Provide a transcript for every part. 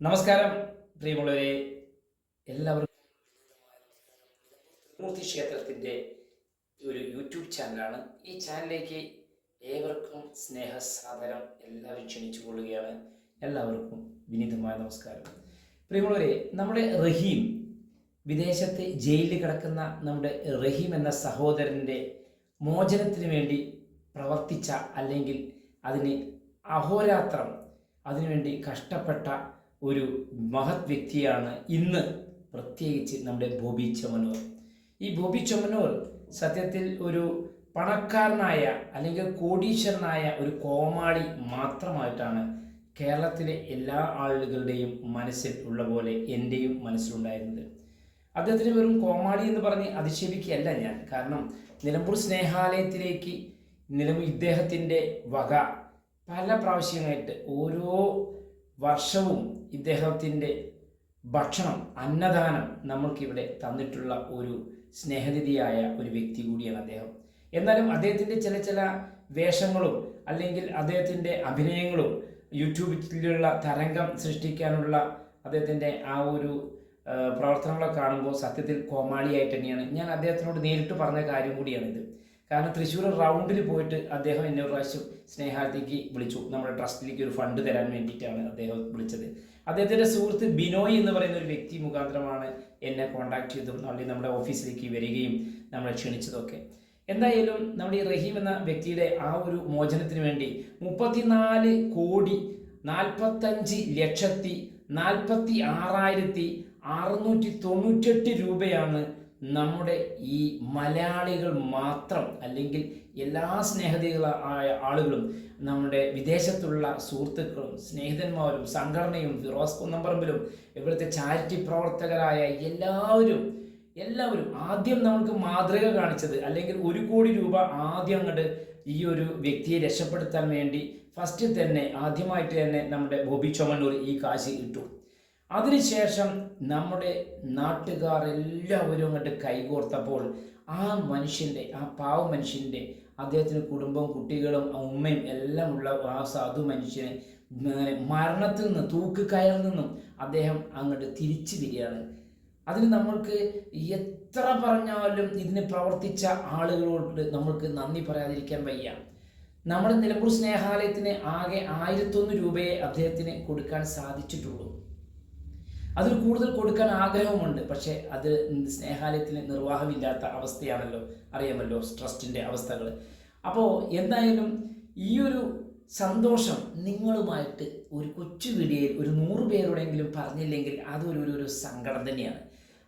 നമസ്കാരം പ്രിയമുള്ളവരെ. എല്ലാവർക്കും മൂർത്തി ക്ഷേത്രത്തിന്റെ ഒരു യൂട്യൂബ് ചാനലാണ്. ഈ ചാനലിലേക്ക് ഏവർക്കും സ്നേഹസാദരം എല്ലാവരും ക്ഷണിച്ചു കൊള്ളുകയാണ്. എല്ലാവർക്കും വിനീതമായ നമസ്കാരം. പ്രിയമുള്ളവരെ നമ്മുടെ റഹീം വിദേശത്തെ ജയിലിൽ കിടക്കുന്ന നമ്മുടെ റഹീം എന്ന സഹോദരന്റെ മോചനത്തിന് വേണ്ടി പ്രവർത്തിച്ച അല്ലെങ്കിൽ അതിന് അഹോരാത്രം അതിനുവേണ്ടി കഷ്ടപ്പെട്ട ഒരു മഹത് വ്യക്തിയാണ് ഇന്ന് പ്രത്യേകിച്ച് നമ്മുടെ ബോബി ചമനോർ. ഈ ബോബി ചമനോർ സത്യത്തിൽ ഒരു പണക്കാരനായ അല്ലെങ്കിൽ കോടീശ്വരനായ ഒരു കോമാളി മാത്രമായിട്ടാണ് കേരളത്തിലെ എല്ലാ ആളുകളുടെയും മനസ്സിൽ ഉള്ള പോലെ എന്റെയും മനസ്സിലുണ്ടായിരുന്നത്. അദ്ദേഹത്തിന് വെറും കോമാളി എന്ന് പറഞ്ഞ് അധിക്ഷേപിക്കുകയല്ല ഞാൻ. കാരണം നിലമ്പൂർ സ്നേഹാലയത്തിലേക്ക് നിലമ്പൂർ ഇദ്ദേഹത്തിന്റെ വക പല പ്രാവശ്യമായിട്ട് ഓരോ വർഷവും ഇദ്ദേഹത്തിന്റെ ഭക്ഷണം അന്നദാനം നമ്മൾക്കിവിടെ തന്നിട്ടുള്ള ഒരു സ്നേഹനിധിയായ ഒരു വ്യക്തി കൂടിയാണ് അദ്ദേഹം. എന്നാലും അദ്ദേഹത്തിന്റെ ചില ചില വേഷങ്ങളും അല്ലെങ്കിൽ അദ്ദേഹത്തിന്റെ അഭിനയങ്ങളും യൂട്യൂബിലുള്ള തരംഗം സൃഷ്ടിക്കാനുള്ള അദ്ദേഹത്തിന്റെ ആ ഒരു പ്രവർത്തനങ്ങളൊക്കെ കാണുമ്പോൾ സത്യത്തിൽ കോമാളിയായിട്ട് തന്നെയാണ്. ഞാൻ അദ്ദേഹത്തിനോട് നേരിട്ട് പറഞ്ഞ കാര്യം കൂടിയാണിത്. കാരണം തൃശ്ശൂർ റൗണ്ടിൽ പോയിട്ട് അദ്ദേഹം എന്നെ ഒരു പ്രാവശ്യം സ്നേഹാലത്തേക്ക് വിളിച്ചു. നമ്മുടെ ട്രസ്റ്റിലേക്ക് ഒരു ഫണ്ട് തരാൻ വേണ്ടിയിട്ടാണ് അദ്ദേഹം വിളിച്ചത്. അദ്ദേഹത്തിന്റെ സുഹൃത്ത് ബിനോയ് എന്ന് പറയുന്ന ഒരു വ്യക്തി മുഖാന്തരമാണ് എന്നെ കോൺടാക്ട് ചെയ്തും അല്ലെങ്കിൽ നമ്മുടെ ഓഫീസിലേക്ക് വരികയും നമ്മളെ ക്ഷണിച്ചതൊക്കെ. എന്തായാലും നമ്മുടെ ഈ റഹീം എന്ന വ്യക്തിയുടെ ആ ഒരു മോചനത്തിന് വേണ്ടി മുപ്പത്തിനാല് കോടി നാൽപ്പത്തഞ്ച് ലക്ഷത്തി നാൽപ്പത്തി ആറായിരത്തി അറുന്നൂറ്റി തൊണ്ണൂറ്റെട്ട് രൂപയാണ് നമ്മുടെ ഈ മലയാളികൾ മാത്രം അല്ലെങ്കിൽ എല്ലാ സ്നേഹതികളായ ആളുകളും നമ്മുടെ വിദേശത്തുള്ള സുഹൃത്തുക്കളും സ്നേഹിതന്മാരും സംഘടനയും ഫിറോസ് കുന്നമ്പറമ്പിലും ഇവിടുത്തെ ചാരിറ്റി പ്രവർത്തകരായ എല്ലാവരും എല്ലാവരും ആദ്യം നമുക്ക് മാതൃക കാണിച്ചത് അല്ലെങ്കിൽ ഒരു കോടി രൂപ ആദ്യം അങ്ങോട്ട് ഈ ഒരു വ്യക്തിയെ രക്ഷപ്പെടുത്താൻ വേണ്ടി ഫസ്റ്റ് തന്നെ ആദ്യമായിട്ട് തന്നെ നമ്മുടെ ബോബി ചൊമന്നൂർ ഈ കാശ് ഇട്ടു. അതിനുശേഷം നമ്മുടെ നാട്ടുകാർ എല്ലാവരും അങ്ങോട്ട് കൈകോർത്തപ്പോൾ ആ മനുഷ്യന്റെ ആ പാവ മനുഷ്യന്റെ അദ്ദേഹത്തിന് കുടുംബവും കുട്ടികളും ഉമ്മയും എല്ലാം ഉള്ള ആ സാധു മനുഷ്യനെ മരണത്തിൽ നിന്ന് തൂക്ക് കയറിൽ നിന്നും അദ്ദേഹം അങ്ങോട്ട് തിരിച്ചു വരികയാണ്. അതിന് നമ്മൾക്ക് എത്ര പറഞ്ഞാലും ഇതിന് പ്രവർത്തിച്ച ആളുകളോട് നമ്മൾക്ക് നന്ദി പറയാതിരിക്കാൻ വയ്യ. നമ്മുടെ നിലമ്പൂർ സ്നേഹാലയത്തിന് ആകെ ആയിരത്തൊന്ന് രൂപയെ അദ്ദേഹത്തിന് കൊടുക്കാൻ സാധിച്ചിട്ടുള്ളൂ. അതിൽ കൂടുതൽ കൊടുക്കാൻ ആഗ്രഹമുണ്ട് പക്ഷേ അത് സ്നേഹാലയത്തിന് നിർവാഹമില്ലാത്ത അവസ്ഥയാണല്ലോ അറിയാമല്ലോ ട്രസ്റ്റിന്റെ അവസ്ഥകൾ. അപ്പോൾ എന്തായാലും ഈ ഒരു സന്തോഷം നിങ്ങളുമായിട്ട് ഒരു കൊച്ചു വീഡിയോയിൽ ഒരു നൂറ് പേരോടെങ്കിലും പറഞ്ഞില്ലെങ്കിൽ അതൊരു ഒരു സങ്കടം തന്നെയാണ്.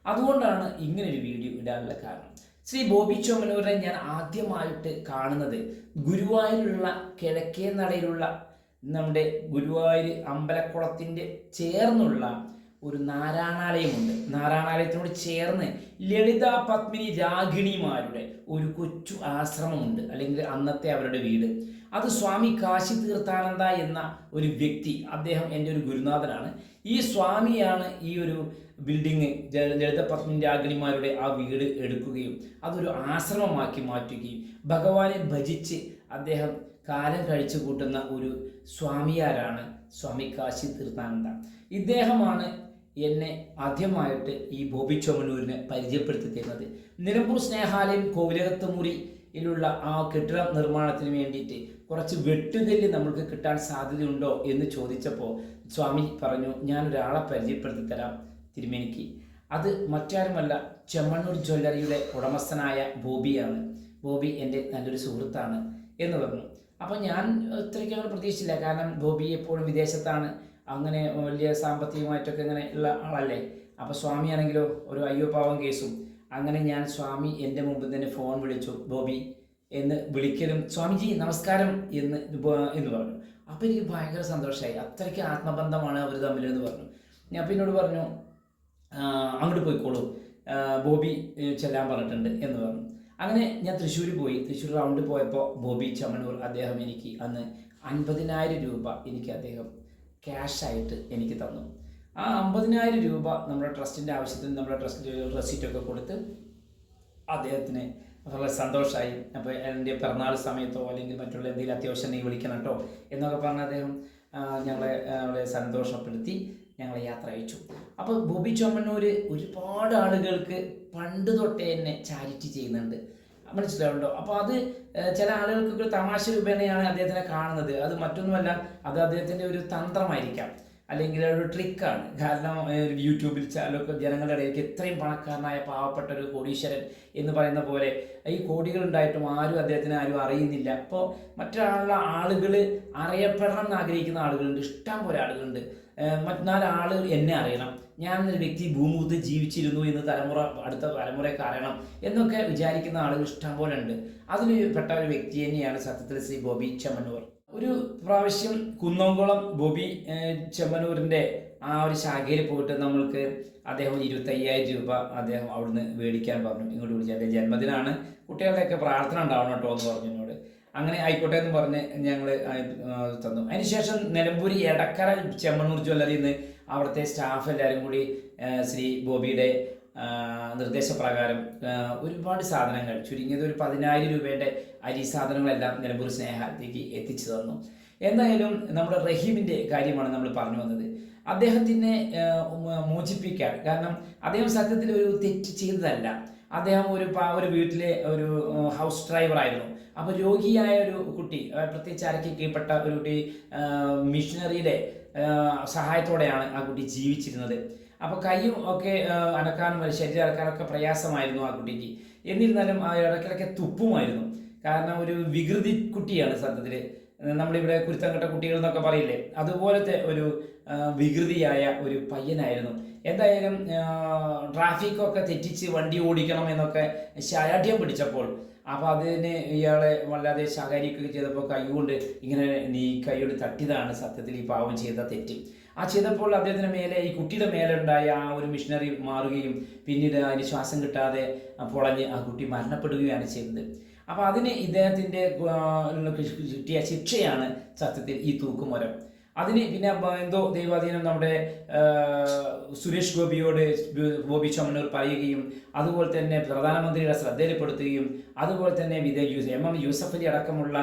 അതുകൊണ്ടാണ് ഇങ്ങനൊരു വീഡിയോ ഇടാനുള്ള കാരണം. ശ്രീ ബോബി ചോമനൂരിനെ ഞാൻ ആദ്യമായിട്ട് കാണുന്നത് ഗുരുവായൂരുള്ള കിഴക്കേ നടയിലുള്ള നമ്മുടെ ഗുരുവായൂർ അമ്പലക്കുളത്തിന്റെ ചേർന്നുള്ള ഒരു നാരായണാലയമുണ്ട്. നാരായണാലയത്തിനോട് ചേർന്ന് ലളിത പത്മിനി രാഗിണിമാരുടെ ഒരു കൊച്ചു ആശ്രമമുണ്ട്. അല്ലെങ്കിൽ അന്നത്തെ അവരുടെ വീട്. അത് സ്വാമി കാശി തീർത്ഥാനന്ദ എന്ന ഒരു വ്യക്തി അദ്ദേഹം എന്റെ ഒരു ഗുരുനാഥനാണ്. ഈ സ്വാമിയാണ് ഈ ഒരു ബിൽഡിങ് ലളിത പത്മിനി രാഗിണിമാരുടെ ആ വീട് എടുക്കുകയും അതൊരു ആശ്രമമാക്കി മാറ്റുകയും ഭഗവാനെ ഭജിച്ച് അദ്ദേഹം കാലം കഴിച്ചു കൂട്ടുന്ന ഒരു സ്വാമിയാരാണ് സ്വാമി കാശി തീർത്ഥാനന്ദ. ഇദ്ദേഹമാണ് എന്നെ ആദ്യമായിട്ട് ഈ ബോബി ചൊമനൂരിനെ പരിചയപ്പെടുത്തി തരുന്നത് നിലമ്പൂർ സ്നേഹാലയം കോവിലകത്തുമുറിയിലുള്ള ആ കെട്ടിട നിർമ്മാണത്തിന് വേണ്ടിയിട്ട് കുറച്ച് വെട്ടുകല്ല് നമ്മൾക്ക് കിട്ടാൻ സാധ്യതയുണ്ടോ എന്ന് ചോദിച്ചപ്പോൾ സ്വാമി പറഞ്ഞു ഞാൻ ഒരാളെ പരിചയപ്പെടുത്തി തരാം തിരുമേനിക്ക്. അത് മറ്റാരുമല്ല ചെമ്മണ്ണൂർ ജ്വല്ലറിയുടെ ഉടമസ്ഥനായ ബോബിയാണ്. ബോബി എന്റെ നല്ലൊരു സുഹൃത്താണ് എന്ന് പറഞ്ഞു. അപ്പോൾ ഞാൻ ഇത്രയ്ക്ക് പ്രതീക്ഷിച്ചില്ല. കാരണം ബോബി എപ്പോഴും വിദേശത്താണ്. അങ്ങനെ വലിയ സാമ്പത്തികമായിട്ടൊക്കെ ഇങ്ങനെ ഉള്ള ആളല്ലേ? അപ്പോൾ സ്വാമിയാണെങ്കിലോ ഒരു അയ്യോ പാവം കേസും. അങ്ങനെ ഞാൻ സ്വാമി എന്റെ മുമ്പിൽ തന്നെ ഫോൺ വിളിച്ചു ബോബി എന്ന് വിളിക്കലും സ്വാമിജി നമസ്കാരം എന്ന് എന്ന് പറഞ്ഞു. അപ്പോൾ എനിക്ക് ഭയങ്കര സന്തോഷമായി അത്രയ്ക്ക് ആത്മബന്ധമാണ് അവർ തമ്മിൽ എന്ന് പറഞ്ഞു. ഞാൻ പിന്നോട് പറഞ്ഞു അങ്ങോട്ട് പോയിക്കോളൂ. ബോബി ചെല്ലാൻ പറഞ്ഞിട്ടുണ്ട് എന്ന് പറഞ്ഞു. അങ്ങനെ ഞാൻ തൃശ്ശൂർ പോയി. തൃശ്ശൂർ റൗണ്ട് പോയപ്പോൾ ബോബി ചമണൂർ അദ്ദേഹം എനിക്ക് അന്ന് അൻപതിനായിരം രൂപ എനിക്ക് അദ്ദേഹം ക്യാഷായിട്ട് എനിക്ക് തന്നു. ആ അമ്പതിനായിരം രൂപ നമ്മുടെ ട്രസ്റ്റിന്റെ ആവശ്യത്തിന് നമ്മുടെ ട്രസ്റ്റ് റെസിറ്റൊക്കെ കൊടുത്ത് അദ്ദേഹത്തിന് വളരെ സന്തോഷമായി അപ്പോൾ എന്റെ പിറന്നാൾ സമയത്തോ അല്ലെങ്കിൽ മറ്റുള്ള എന്തെങ്കിലും അത്യാവശ്യം നീ വിളിക്കണം കേട്ടോ എന്നൊക്കെ പറഞ്ഞ് അദ്ദേഹം ഞങ്ങളെ അവളെ സന്തോഷപ്പെടുത്തി ഞങ്ങളെ യാത്ര അയച്ചു. അപ്പോൾ ബോബി ചോമന്നൂർ ഒരുപാട് ആളുകൾക്ക് പണ്ട് തൊട്ടേ തന്നെ ചാരിറ്റി ചെയ്യുന്നുണ്ട്. മനസ്സിലാവുണ്ടോ അപ്പോൾ അത് ചില ആളുകൾക്കൊക്കെ തമാശ രൂപേണയാണ് അദ്ദേഹത്തിനെ കാണുന്നത്. അത് മറ്റൊന്നുമല്ല അത് അദ്ദേഹത്തിന്റെ ഒരു തന്ത്രമായിരിക്കാം. അല്ലെങ്കിൽ ഒരു ട്രിക്കാണ് കാരണം യൂട്യൂബിൽ ചാലൊക്കെ ജനങ്ങളുടെ ഇടയിലേക്ക് ഇത്രയും പണക്കാരനായ പാവപ്പെട്ട ഒരു കോടീശ്വരൻ എന്ന് പറയുന്ന പോലെ ഈ കോടികൾ ഉണ്ടായിട്ടും ആരും അദ്ദേഹത്തിന് ആരും അറിയുന്നില്ല. അപ്പോൾ മറ്റൊരാളുടെ ആളുകൾ അറിയപ്പെടണം എന്ന് ആഗ്രഹിക്കുന്ന ആളുകളുണ്ട്. ഇഷ്ടം പോലെ ആളുകളുണ്ട്. ഏഹ് മറ്റന്നാൽ ആൾ എന്നെ അറിയണം. ഞാൻ ഒരു വ്യക്തി ഭൂമുഖത്ത് ജീവിച്ചിരുന്നു എന്ന് തലമുറ അടുത്ത തലമുറയ്ക്ക് അറിയണം എന്നൊക്കെ വിചാരിക്കുന്ന ആളുകൾ ഇഷ്ടം പോലെ ഉണ്ട്. അതിൽ പെട്ട ഒരു വ്യക്തി തന്നെയാണ് സത്യത്തിൽ ശ്രീ ബോബി ചെമ്മന്നൂർ ഒരു പ്രാവശ്യം കുന്നംകുളം ബോബി ചെമ്മനൂരിന്റെ ആ ഒരു ശാഖയിൽ പോയിട്ട് നമ്മൾക്ക് അദ്ദേഹം ഇരുപത്തയ്യായിരം രൂപ അദ്ദേഹം അവിടുന്ന് മേടിക്കാൻ പറഞ്ഞു. ഇങ്ങോട്ട് വിളിച്ചു അദ്ദേഹം ജന്മദിനാണ്. കുട്ടികളുടെയൊക്കെ പ്രാർത്ഥന ഉണ്ടാവണം കേട്ടോ എന്ന് പറഞ്ഞു എന്നോട്. അങ്ങനെ ആയിക്കോട്ടെ എന്ന് പറഞ്ഞ് ഞങ്ങൾ തന്നു. അതിനുശേഷം നിലമ്പൂർ എടക്കര ചെമ്മണൂർ ജ്വല്ലറിയിൽ നിന്ന് അവിടുത്തെ സ്റ്റാഫ് എല്ലാവരും കൂടി ശ്രീ ബോബിയുടെ നിർദ്ദേശപ്രകാരം ഒരുപാട് സാധനങ്ങൾ ചുരുങ്ങിയത് ഒരു പതിനായിരം രൂപയുടെ അരി സാധനങ്ങളെല്ലാം നിലമ്പൂർ സ്നേഹത്തേക്ക് എത്തിച്ചു തന്നു. എന്തായാലും നമ്മുടെ റഹീമിന്റെ കാര്യമാണ് നമ്മൾ പറഞ്ഞു വന്നത്. അദ്ദേഹത്തിനെ മോചിപ്പിക്കാൻ. കാരണം അദ്ദേഹം സത്യത്തിൽ ഒരു തെറ്റ് ചെയ്തതല്ല. അദ്ദേഹം ഒരു ഒരു വീട്ടിലെ ഒരു ഹൗസ് ഡ്രൈവറായിരുന്നു അപ്പോൾ രോഗിയായ ഒരു കുട്ടി പ്രത്യേകിച്ച് അരയ്ക്ക് കീഴ്പ്പെട്ട ഒരു കുട്ടി മിഷനറിയുടെ സഹായത്തോടെയാണ് ആ കുട്ടി ജീവിച്ചിരുന്നത്. അപ്പോൾ കൈയും ഒക്കെ അടക്കാനും ശരീരം അടക്കാനൊക്കെ പ്രയാസമായിരുന്നു ആ കുട്ടിക്ക്. എന്നിരുന്നാലും ആ ഇടയ്ക്കിടയ്ക്ക് തുപ്പുമായിരുന്നു. കാരണം ഒരു വികൃതി കുട്ടിയാണ് സത്യത്തിൽ നമ്മളിവിടെ കുരുത്തം കെട്ട കുട്ടികൾ എന്നൊക്കെ പറയില്ലേ? അതുപോലത്തെ ഒരു വികൃതിയായ ഒരു പയ്യനായിരുന്നു. എന്തായാലും ട്രാഫിക്കൊക്കെ തെറ്റിച്ച് വണ്ടി ഓടിക്കണം എന്നൊക്കെ ശാഠ്യം പിടിച്ചപ്പോൾ അപ്പോൾ അതിന് ഇയാളെ വല്ലാതെ ശകാരിക്കുക ചെയ്തപ്പോൾ കൈകൊണ്ട് ഇങ്ങനെ നീ കൈയോട് തട്ടിയതാണ് സത്യത്തിൽ ഈ പാവം ചെയ്ത തെറ്റ്. ആ ചെയ്തപ്പോൾ അദ്ദേഹത്തിന് മേലെ ഈ കുട്ടിയുടെ മേലെ ഉണ്ടായ ആ ഒരു മിഷനറി മാറുകയും പിന്നീട് അതിന് ശ്വാസം കിട്ടാതെ പൊളഞ്ഞ് ആ കുട്ടി മരണപ്പെടുകയാണ് ചെയ്തത്. അപ്പോൾ അതിന് ഇദ്ദേഹത്തിന്റെ കിട്ടിയ ശിക്ഷയാണ് സത്യത്തിൽ ഈ തൂക്കുമരം. അതിന് പിന്നെ എന്തോ ദൈവാധീനം നമ്മുടെ സുരേഷ് ഗോപിയോട് ഗോപി ചമ്മന്നൂർ പറയുകയും അതുപോലെ തന്നെ പ്രധാനമന്ത്രിയുടെ ശ്രദ്ധയിൽപ്പെടുത്തുകയും അതുപോലെ തന്നെ വിദ എം എം യൂസഫ് അലി അടക്കമുള്ള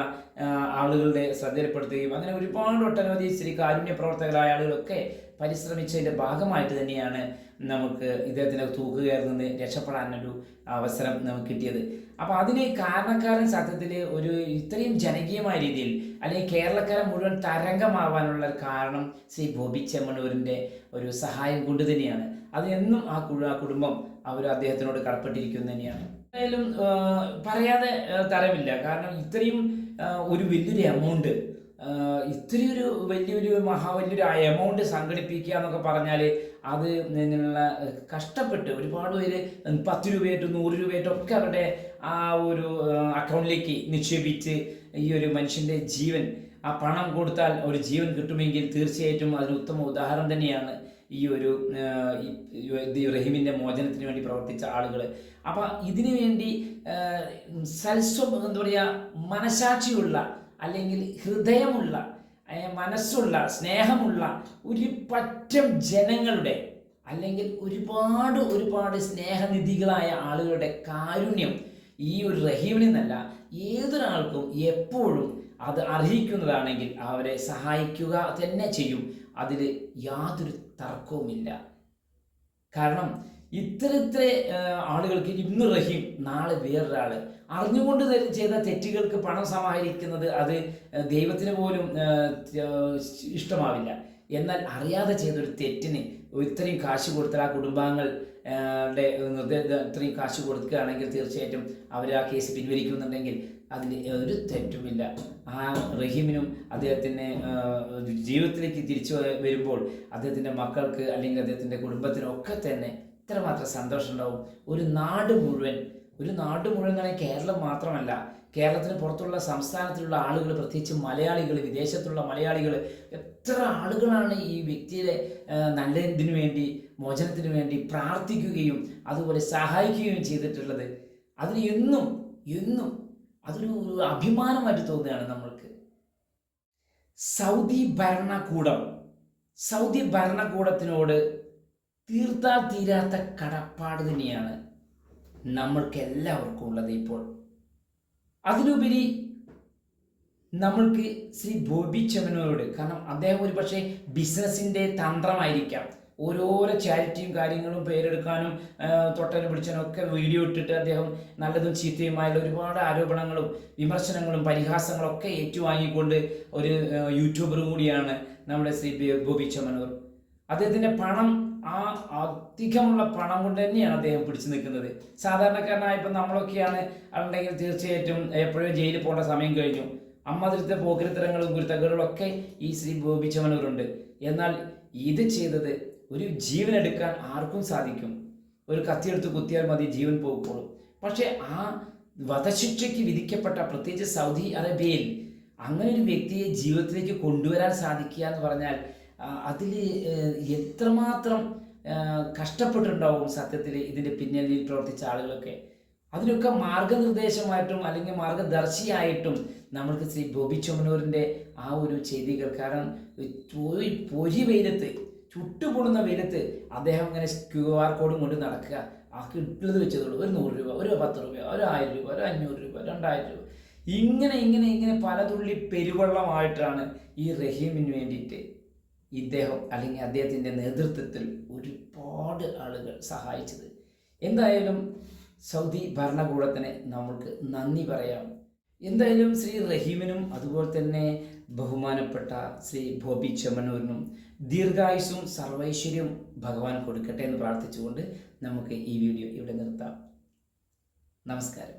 ആളുകളുടെ ശ്രദ്ധയിൽപ്പെടുത്തുകയും അങ്ങനെ ഒരുപാട് ഒട്ടനവധി ശ്രീ കാരുണ്യ പ്രവർത്തകരായ ആളുകളൊക്കെ പരിശ്രമിച്ചതിന്റെ ഭാഗമായിട്ട് തന്നെയാണ് നമുക്ക് ഇദ്ദേഹത്തിന്റെ തൂക്കുകയറിൽ നിന്ന് രക്ഷപ്പെടാനൊരു അവസരം നമുക്ക് കിട്ടിയത്. അപ്പോൾ അതിന് കാരണക്കാരൻ സത്യത്തിൽ ഒരു ഇത്രയും ജനകീയമായ രീതിയിൽ അല്ലെങ്കിൽ കേരളക്കാരൻ മുഴുവൻ തരംഗമാവാനുള്ള കാരണം ശ്രീ ബോബി ചെമ്മണൂരിന്റെ ഒരു സഹായം കൊണ്ട് തന്നെയാണ്. അത് എന്നും ആ കുടുംബം അവർ അദ്ദേഹത്തിനോട് കടപ്പെട്ടിരിക്കുന്നു തന്നെയാണ്. എന്തായാലും പറയാതെ തരമില്ല. കാരണം ഇത്രയും ഒരു വലിയൊരു എമൗണ്ട് ഇത്രയൊരു വലിയൊരു മഹാ വലിയൊരു എമൗണ്ട് സംഘടിപ്പിക്കുക എന്നൊക്കെ പറഞ്ഞാൽ അത് നിന്നുള്ള കഷ്ടപ്പെട്ട് ഒരുപാട് പേര് പത്ത് രൂപയായിട്ടും നൂറ് രൂപയായിട്ടും ഒക്കെ അവരുടെ ആ ഒരു അക്കൗണ്ടിലേക്ക് നിക്ഷേപിച്ച് ഈ ഒരു മനുഷ്യന്റെ ജീവൻ ആ പണം കൊടുത്താൽ ഒരു ജീവൻ കിട്ടുമെങ്കിൽ തീർച്ചയായിട്ടും അതിന് ഉത്തമ ഉദാഹരണം തന്നെയാണ് ഈ ഒരു റഹീമിന്റെ മോചനത്തിന് വേണ്ടി പ്രവർത്തിച്ച ആളുകൾ അപ്പം ഇതിനു വേണ്ടി സൽസ്വം എന്താ പറയുക മനസാക്ഷിയുള്ള അല്ലെങ്കിൽ ഹൃദയമുള്ള മനസ്സുള്ള സ്നേഹമുള്ള ഒരു പറ്റം ജനങ്ങളുടെ അല്ലെങ്കിൽ ഒരുപാട് ഒരുപാട് സ്നേഹനിധികളായ ആളുകളുടെ കാരുണ്യം ഈ ഒരു റഹീമിൽ നിന്നല്ല ഏതൊരാൾക്കും എപ്പോഴും അത് അർഹിക്കുന്നതാണെങ്കിൽ അവരെ സഹായിക്കുക തന്നെ ചെയ്യും. അതിൽ യാതൊരു തർക്കവുമില്ല. കാരണം ഇത്ര ആളുകൾക്ക് ഇന്ന് റഹീം നാളെ വേറൊരാൾ അറിഞ്ഞുകൊണ്ട് ചെയ്ത തെറ്റുകൾക്ക് പണം സമാഹരിക്കുന്നത് അത് ദൈവത്തിന് പോലും ഇഷ്ടമാവില്ല. എന്നാൽ അറിയാതെ ചെയ്തൊരു തെറ്റിന് ഇത്രയും കാശ് കൊടുത്താൽ ആ കുടുംബാംഗങ്ങൾ ഇത്രയും കാശ് കൊടുക്കുകയാണെങ്കിൽ തീർച്ചയായിട്ടും അവർ ആ കേസ് പിൻവലിക്കുന്നുണ്ടെങ്കിൽ അതിൽ ഒരു തെറ്റുമില്ല. ആ റഹീമിനും അദ്ദേഹത്തിന്റെ ജീവിതത്തിലേക്ക് തിരിച്ചു വരുമ്പോൾ അദ്ദേഹത്തിന്റെ മക്കൾക്ക് അല്ലെങ്കിൽ അദ്ദേഹത്തിന്റെ കുടുംബത്തിനൊക്കെ തന്നെ ഇത്രമാത്രം സന്തോഷം ഉണ്ടാവും ഒരു നാട് മുഴുവൻ ഒരു നാട് മുഴുവൻ തന്നെ കേരളം മാത്രമല്ല. കേരളത്തിന് പുറത്തുള്ള സംസ്ഥാനത്തിലുള്ള ആളുകൾ പ്രത്യേകിച്ച് മലയാളികൾ വിദേശത്തുള്ള മലയാളികൾ എത്ര ആളുകളാണ് ഈ വ്യക്തിയുടെ നല്ലതിനു വേണ്ടി മോചനത്തിന് വേണ്ടി പ്രാർത്ഥിക്കുകയും അതുപോലെ സഹായിക്കുകയും ചെയ്തിട്ടുള്ളത്. അതിന് എന്നും എന്നും അതൊരു ഒരു അഭിമാനമായിട്ട് തോന്നുകയാണ് നമ്മൾക്ക്. സൗദി ഭരണകൂടം സൗദി ഭരണകൂടത്തിനോട് തീർത്താൽ തീരാത്ത കടപ്പാട് തന്നെയാണ് നമ്മൾക്ക് എല്ലാവർക്കും ഉള്ളത് ഇപ്പോൾ. അതിലുപരി നമ്മൾക്ക് ശ്രീ ബോബി ചമനോട് കാരണം അദ്ദേഹം ഒരു പക്ഷേ ബിസിനസ്സിന്റെ തന്ത്രമായിരിക്കാം. ഓരോരോ ചാരിറ്റിയും കാര്യങ്ങളും പേരെടുക്കാനും തൊട്ടൽ പിടിച്ചാനും ഒക്കെ വീഡിയോ ഇട്ടിട്ട് അദ്ദേഹം നല്ലതും ചീത്തയുമായുള്ള ഒരുപാട് ആരോപണങ്ങളും വിമർശനങ്ങളും പരിഹാസങ്ങളും ഒക്കെ ഏറ്റുവാങ്ങിക്കൊണ്ട് ഒരു യൂട്യൂബർ കൂടിയാണ് നമ്മുടെ ശ്രീ ബോബി ചെമ്മനൂർ. അദ്ദേഹത്തിന്റെ പണം ആ അധികമുള്ള പണം കൊണ്ട് തന്നെയാണ് അദ്ദേഹം പിടിച്ചു നിൽക്കുന്നത്. സാധാരണക്കാരനായ ഇപ്പം നമ്മളൊക്കെയാണ് ഉണ്ടെങ്കിൽ തീർച്ചയായിട്ടും എപ്പോഴും ജയിലിൽ പോകേണ്ട സമയം കഴിഞ്ഞു. അമ്മതിരത്തെ പോക്കിരിത്തരങ്ങളും ഒക്കെ ഈ ശ്രീ ഗോപിച്ചവനവരുണ്ട് എന്നാൽ ഇത് ചെയ്തത് ഒരു ജീവൻ എടുക്കാൻ ആർക്കും സാധിക്കും. ഒരു കത്തിയെടുത്ത് കുത്തിയാൽ മതി ജീവൻ പോകുള്ളൂ പക്ഷേ ആ വധശിക്ഷയ്ക്ക് വിധിക്കപ്പെട്ട പ്രത്യേകിച്ച് സൗദി അറേബ്യയിൽ അങ്ങനെ ഒരു വ്യക്തിയെ ജീവിതത്തിലേക്ക് കൊണ്ടുവരാൻ സാധിക്കുക എന്ന് പറഞ്ഞാൽ അതിൽ എത്രമാത്രം കഷ്ടപ്പെട്ടിട്ടുണ്ടാവും സത്യത്തിൽ ഇതിന്റെ പിന്നിൽ പ്രവർത്തിച്ച ആളുകളൊക്കെ. അതിനൊക്കെ മാർഗനിർദ്ദേശമായിട്ടും അല്ലെങ്കിൽ മാർഗദർശിയായിട്ടും നമ്മൾക്ക് ശ്രീ ബോബി ചൊമനൂരിന്റെ ആ ഒരു ചെയ്തികൾ കാരണം പൊരി വെയിലത്ത് ചുട്ടുപൊടുന്ന വെയിലത്ത് അദ്ദേഹം ഇങ്ങനെ ക്യു ആർ കോഡും കൊണ്ട് നടക്കുക. ആ കിട്ടുന്നത് വെച്ചതുള്ളൂ. ഒരു നൂറ് രൂപ ഒരു പത്ത് രൂപ ഒരു ആയിരം രൂപ ഒരു അഞ്ഞൂറ് രൂപ രണ്ടായിരം രൂപ. ഇങ്ങനെ ഇങ്ങനെ ഇങ്ങനെ പലതുള്ളി പെരുവെള്ളമായിട്ടാണ് ഈ റഹീമിന് വേണ്ടിയിട്ട് ഇദ്ദേഹം അല്ലെങ്കിൽ അദ്ദേഹത്തിന്റെ നേതൃത്വത്തിൽ ഒരുപാട് ആളുകൾ സഹായിച്ചത്. എന്തായാലും സൗദി ഭരണകൂടത്തിന് നമ്മൾക്ക് നന്ദി പറയാം. എന്തായാലും ശ്രീ റഹീമിനും അതുപോലെ തന്നെ ബഹുമാനപ്പെട്ട ശ്രീ ബോബി ചെമ്മനൂരിനും ദീർഘായുസും സർവൈശ്വര്യവും ഭഗവാൻ കൊടുക്കട്ടെ എന്ന് പ്രാർത്ഥിച്ചുകൊണ്ട് നമുക്ക് ഈ വീഡിയോ ഇവിടെ നിർത്താം. നമസ്കാരം.